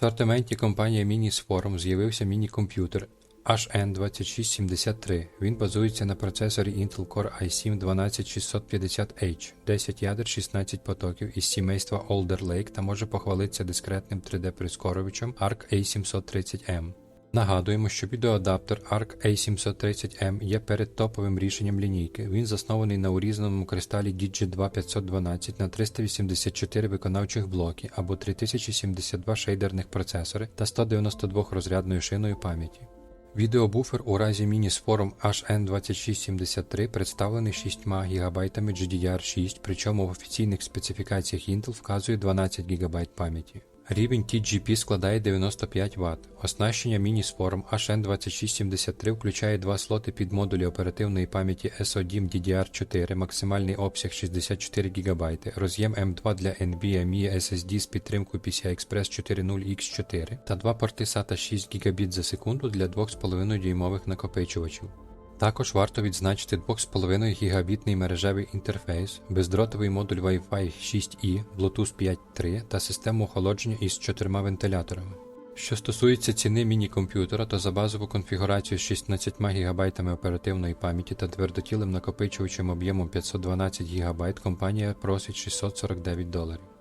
асортименті компанії Minis Forum з'явився міні-комп'ютер HN2673. Він базується на процесорі Intel Core i7 12650H, 10 ядер, 16 потоків із сімейства Alder Lake та може похвалитися дискретним 3D-прискорювачем ARC A730M. Нагадуємо, що відеоадаптер ARC A730M є перед топовим рішенням лінійки. Він заснований на урізаному кристалі DG2 512 на 384 виконавчих блоки або 3072 шейдерних процесори та 192 розрядною шиною пам'яті. Відеобуфер у разі Forum HN2673 представлений 6 ГБ GDDR6, причому в офіційних специфікаціях Intel вказує 12 ГБ пам'яті. Рівень TGP складає 95 Вт. Оснащення Forum HN2673 включає два слоти під модулі оперативної пам'яті SODIMM DDR4, максимальний обсяг 64 ГБ, роз'єм M2 для NVMe SSD з підтримкою PCI Express 4.0 X4 та два порти SATA 6 Гбіт за секунду для 2,5 дюймових накопичувачів. Також варто відзначити 2,5 гігабітний мережевий інтерфейс, бездротовий модуль Wi-Fi 6E, Bluetooth 5.3 та систему охолодження із чотирма вентиляторами. Що стосується ціни міні-комп'ютера, то за базову конфігурацію з 16 ГБ оперативної пам'яті та твердотілим накопичувачем об'ємом 512 ГБ компанія просить 649 доларів.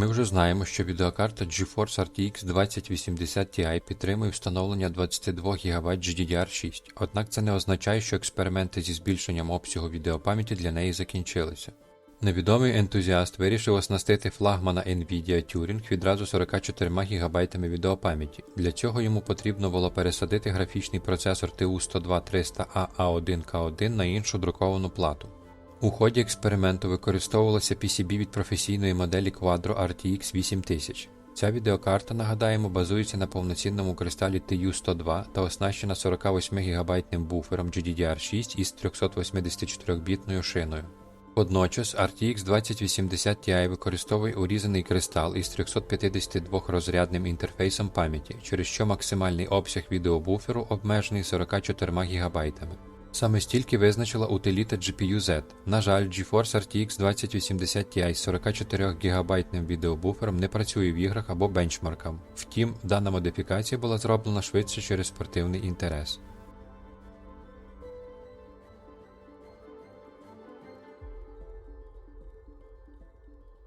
Ми вже знаємо, що відеокарта GeForce RTX 2080 Ti підтримує встановлення 22 ГБ GDDR6, однак це не означає, що експерименти зі збільшенням обсягу відеопам'яті для неї закінчилися. Невідомий ентузіаст вирішив оснастити флагмана Nvidia Turing відразу 44 ГБ відеопам'яті. Для цього йому потрібно було пересадити графічний процесор TU102-300A A1K1 на іншу друковану плату. У ході експерименту використовувалося PCB від професійної моделі Quadro RTX 8000. Ця відеокарта, нагадаємо, базується на повноцінному кристалі TU102 та оснащена 48 ГБ буфером GDDR6 із 384-бітною шиною. Водночас RTX 2080 Ti використовує урізаний кристал із 352 розрядним інтерфейсом пам'яті, через що максимальний обсяг відеобуферу обмежений 44 ГБ. Саме стільки визначила утиліта GPU-Z. На жаль, GeForce RTX 2080 Ti з 44 ГБ відеобуфером не працює в іграх або бенчмаркам. Втім, дана модифікація була зроблена швидше через спортивний інтерес.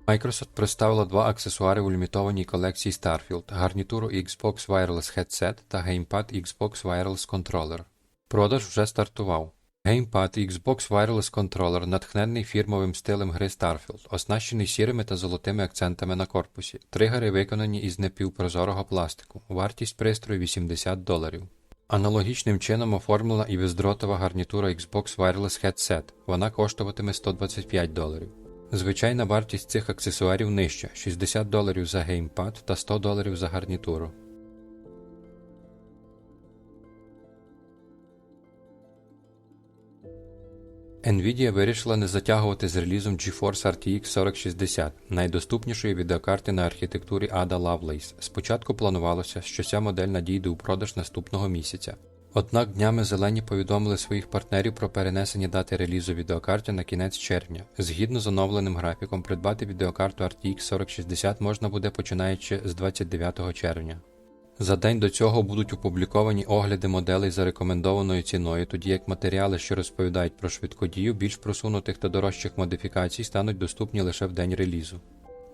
Microsoft представила два аксесуари у лімітованій колекції Starfield: гарнітуру Xbox Wireless Headset та геймпад Xbox Wireless Controller. Продаж вже стартував. Геймпад Xbox Wireless Controller натхнений фірмовим стилем гри Starfield, оснащений сірими та золотими акцентами на корпусі. Тригери виконані із напівпрозорого пластику. Вартість пристрою 80 доларів. Аналогічним чином оформлена і бездротова гарнітура Xbox Wireless Headset. Вона коштуватиме 125 доларів. Звичайна вартість цих аксесуарів нижча 60 доларів за геймпад та 100 доларів за гарнітуру. Nvidia вирішила не затягувати з релізом GeForce RTX 4060, найдоступнішої відеокарти на архітектурі Ada Lovelace. Спочатку планувалося, що ця модель надійде у продаж наступного місяця. Однак днями зелені повідомили своїх партнерів про перенесення дати релізу відеокарти на кінець червня. Згідно з оновленим графіком, придбати відеокарту RTX 4060 можна буде починаючи з 29 червня. За день до цього будуть опубліковані огляди моделей за рекомендованою ціною, тоді як матеріали, що розповідають про швидкодію більш просунутих та дорожчих модифікацій, стануть доступні лише в день релізу.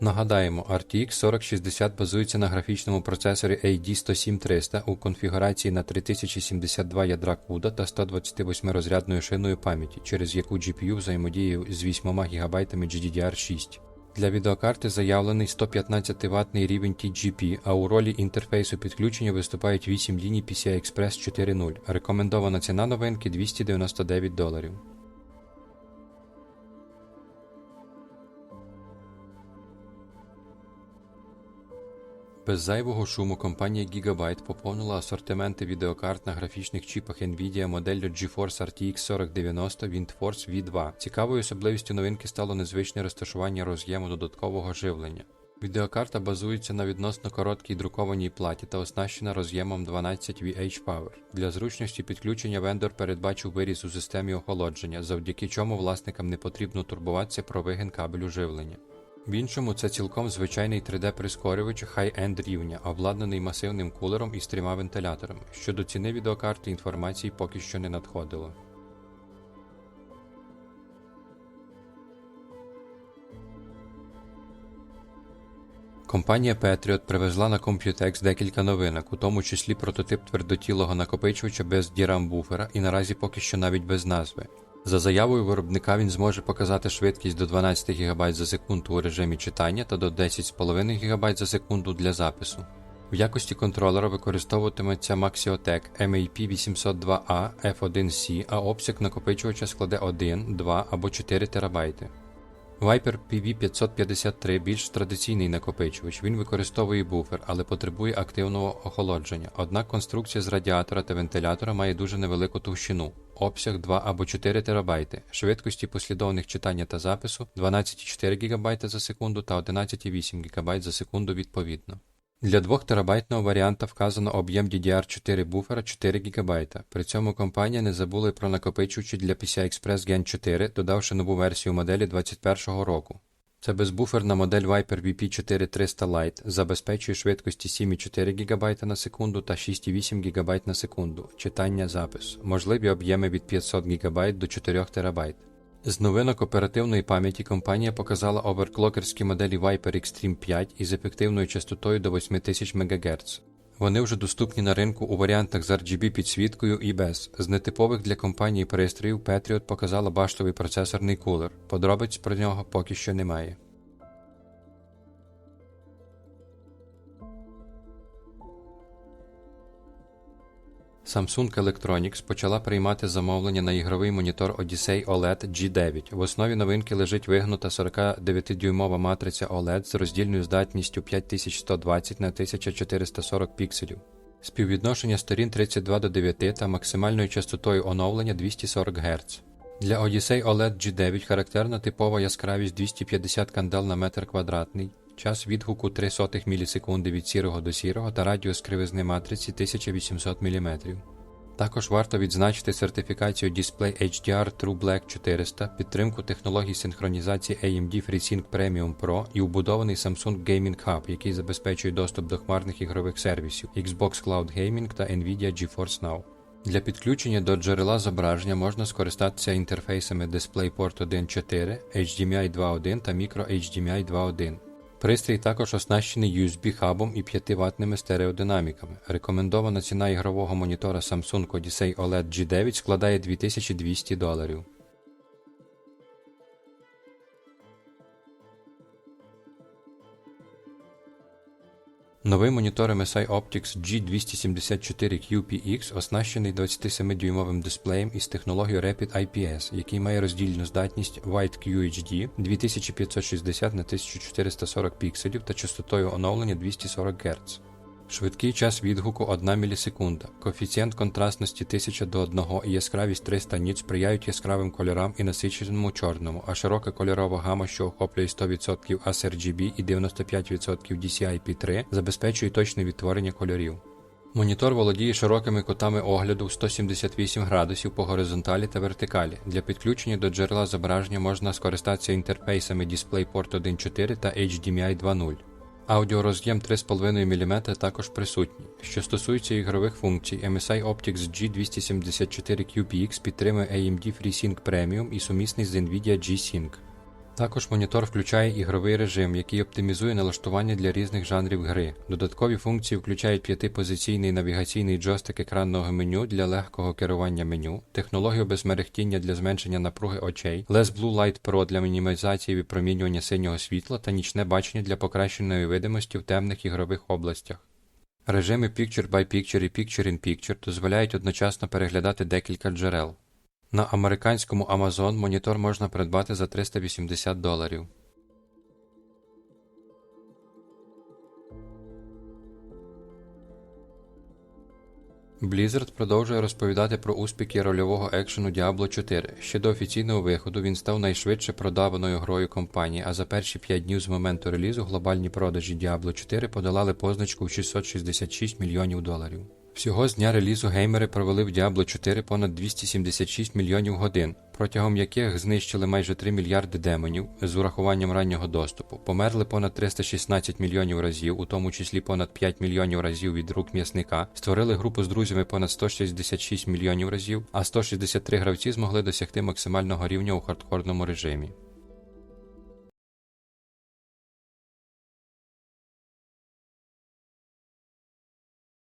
Нагадаємо, RTX 4060 базується на графічному процесорі AD107300 у конфігурації на 3072 ядра CUDA та 128 розрядною шиною пам'яті, через яку GPU взаємодіє з 8 ГБ GDDR6. Для відеокарти заявлений 115 ватний рівень TGP, а у ролі інтерфейсу підключення виступають 8 ліній PCI Express 4.0. Рекомендована ціна новинки 299 доларів. Без зайвого шуму компанія Gigabyte поповнила асортименти відеокарт на графічних чіпах Nvidia моделлю GeForce RTX 4090 WindForce V2. Цікавою особливістю новинки стало незвичне розташування роз'єму додаткового живлення. Відеокарта базується на відносно короткій друкованій платі та оснащена роз'ємом 12 VH Power. Для зручності підключення вендор передбачив виріз у системі охолодження, завдяки чому власникам не потрібно турбуватися про вигин кабелю живлення. В іншому це цілком звичайний 3D-прискорювач хай-енд рівня, обладнаний масивним кулером і з трьома вентиляторами. Щодо ціни відеокарти інформації поки що не надходило. Компанія Patriot привезла на Computex декілька новинок, у тому числі прототип твердотілого накопичувача без DRAM буфера і наразі поки що навіть без назви. За заявою виробника він зможе показати швидкість до 12 ГБ за секунду у режимі читання та до 10,5 ГБ за секунду для запису. В якості контролера використовуватиметься Maxiotec MAP802A F1C, а обсяг накопичувача складе 1, 2 або 4 ТБ. Viper PV553 більш традиційний накопичувач. Він використовує буфер, але потребує активного охолодження. Однак конструкція з радіатора та вентилятора має дуже невелику товщину. Обсяг 2 або 4 ТБ, швидкості послідовних читання та запису 12,4 ГБ за секунду та 11,8 ГБ за секунду відповідно. Для 2 терабайтного варіанта вказано об'єм DDR4 буфера 4 ГБ. При цьому компанія не забула про накопичувачі для PCI-Express Gen 4, додавши нову версію моделі 2021 року. Це безбуферна модель Viper VP4300 Lite, забезпечує швидкості 7,4 ГБ на секунду та 6,8 ГБ на секунду, читання запис, можливі об'єми від 500 ГБ до 4 ТБ. З новинок оперативної пам'яті компанія показала оверклокерські моделі Viper Extreme 5 із ефективною частотою до 8000 МГц. Вони вже доступні на ринку у варіантах з RGB підсвіткою і без. З нетипових для компанії пристроїв Patriot показала баштовий процесорний кулер. Подробиць про нього поки що немає. Samsung Electronics почала приймати замовлення на ігровий монітор Odyssey OLED G9. В основі новинки лежить вигнута 49-дюймова матриця OLED з роздільною здатністю 5120 на 1440 пікселів. Співвідношення сторін 32 до 9 та максимальною частотою оновлення 240 Гц. Для Odyssey OLED G9 характерна типова яскравість 250 кандел на метр квадратний, час відгуку 0,03 мілісекунди від сірого до сірого та радіус кривизни матриці 1800 мм. Також варто відзначити сертифікацію Display HDR True Black 400, підтримку технологій синхронізації AMD FreeSync Premium Pro і вбудований Samsung Gaming Hub, який забезпечує доступ до хмарних ігрових сервісів Xbox Cloud Gaming та Nvidia GeForce Now. Для підключення до джерела зображення можна скористатися інтерфейсами DisplayPort 1.4, HDMI 2.1 та Micro HDMI 2.1. Пристрій також оснащений USB-хабом і 5 ватними стереодинаміками. Рекомендована ціна ігрового монітора Samsung Odyssey OLED G9 складає 2200 доларів. Новий монітор MSI Optics G274QPX оснащений 27-дюймовим дисплеєм із технологією Rapid IPS, який має роздільну здатність White QHD 2560 на 1440 пікселів та частотою оновлення 240 Гц. Швидкий час відгуку 1 мілісекунда, коефіцієнт контрастності 1000 до 1 і яскравість 300 ніт сприяють яскравим кольорам і насиченому чорному, а широка кольорова гама, що охоплює 100% ASRGB і 95% DCI-P3, забезпечує точне відтворення кольорів. Монітор володіє широкими кутами огляду 178 градусів по горизонталі та вертикалі. Для підключення до джерела зображення можна скористатися інтерфейсами DisplayPort 1.4 та HDMI 2.0. Аудіороз'єм 3,5 мм також присутній. Що стосується ігрових функцій, MSI Optics G274QPX підтримує AMD FreeSync Premium і сумісний з Nvidia G-Sync. Також монітор включає ігровий режим, який оптимізує налаштування для різних жанрів гри. Додаткові функції включають п'ятипозиційний навігаційний джойстик екранного меню для легкого керування меню, технологію безмерехтіння для зменшення напруги очей, Les Blue Light Pro для мінімізації випромінювання синього світла та нічне бачення для покращеної видимості в темних ігрових областях. Режими Picture by Picture і Picture in Picture дозволяють одночасно переглядати декілька джерел. На американському Amazon монітор можна придбати за 380 доларів. Blizzard продовжує розповідати про успіхи рольового екшену Diablo 4. Ще до офіційного виходу він став найшвидше продаваною грою компанії, а за перші 5 днів з моменту релізу глобальні продажі Diablo 4 подолали позначку в 666 мільйонів доларів. Всього з дня релізу геймери провели в Diablo 4 понад 276 мільйонів годин, протягом яких знищили майже 3 мільярди демонів з урахуванням раннього доступу, померли понад 316 мільйонів разів, у тому числі понад 5 мільйонів разів від рук м'ясника, створили групу з друзями понад 166 мільйонів разів, а 163 гравці змогли досягти максимального рівня у хардкорному режимі.